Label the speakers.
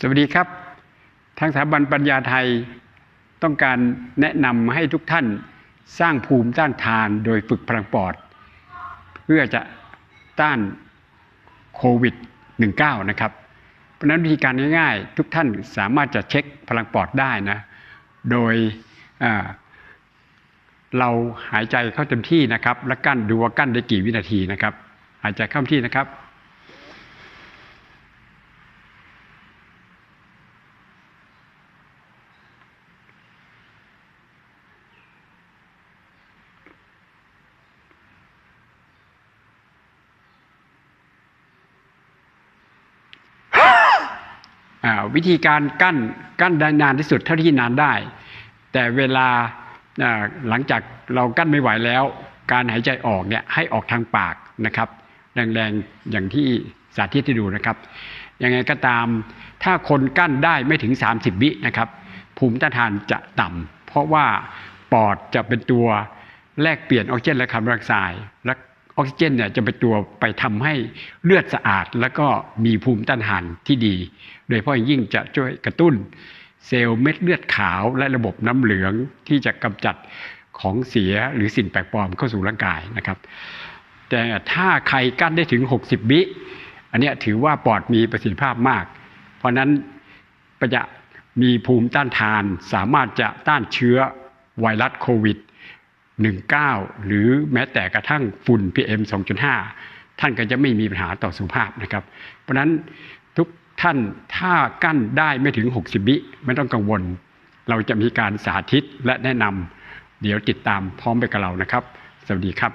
Speaker 1: สวัสดีครับ ทางสถาบันปัญญาไทยต้องการแนะนำให้ทุกท่านสร้างภูมิต้านทานโดยฝึกพลังปอด เพื่อจะต้านโควิด -19 นะครับ เพราะนั้นวิธีการง่ายๆ ทุกท่านสามารถจะเช็คพลังปอดได้นะ โดยเราหายใจเข้าเต็มที่นะครับ และกั้นดูว่ากั้นได้กี่วินาทีนะครับ หายใจเข้ามที่นะครับ วิธีการกั้นกั้นได้นานที่สุดเท่าที่นานได้ แต่เวลาหลังจากเรากั้นไม่ไหวแล้ว การหายใจออกเนี่ยให้ออกทางปากนะครับ แรงๆอย่างที่สาธิตให้ดูนะครับยังไงก็ตามถ้าคนกั้นได้ไม่ถึง 30 วินะครับ ภูมิต้านทานจะต่ำเพราะว่าปอดจะเป็นตัวแลกเปลี่ยนออกซิเจนและคาร์บอนไดออกไซด์และ ออกซิเจนเนี่ยจะเป็นตัวไปทำให้เลือดสะอาด แล้วก็มีภูมิต้านทานที่ดี โดยเฉพาะอยยิ่งจะช่วยกระตุ้น เซลล์เม็ดเลือดขาวและระบบน้ำเหลืองที่จะกำจัดของเสียหรือสิ่งแปลกปลอมเข้าสู่ร่างกายนะครับ แต่ถ้าใครกั้นได้ถึง 60 วิอันนี้ถือว่าปอดมีประสิทธิภาพมาก เพราะนั้นประจะมีภูมิต้านทานสามารถจะต้านเชื้อไวรัสโควิด 19 หรือแม้แต่กระทั่งฝุ่น PM 2.5 ท่านก็จะไม่มีปัญหาต่อสุขภาพนะครับ เพราะนั้นทุกท่านถ้ากั้นได้ไม่ถึง 60 วิไม่ต้องกังวล เราจะมีการสาธิตและแนะนำเดี๋ยวติดตามพร้อมไปกับเรานะครับ สวัสดีครับ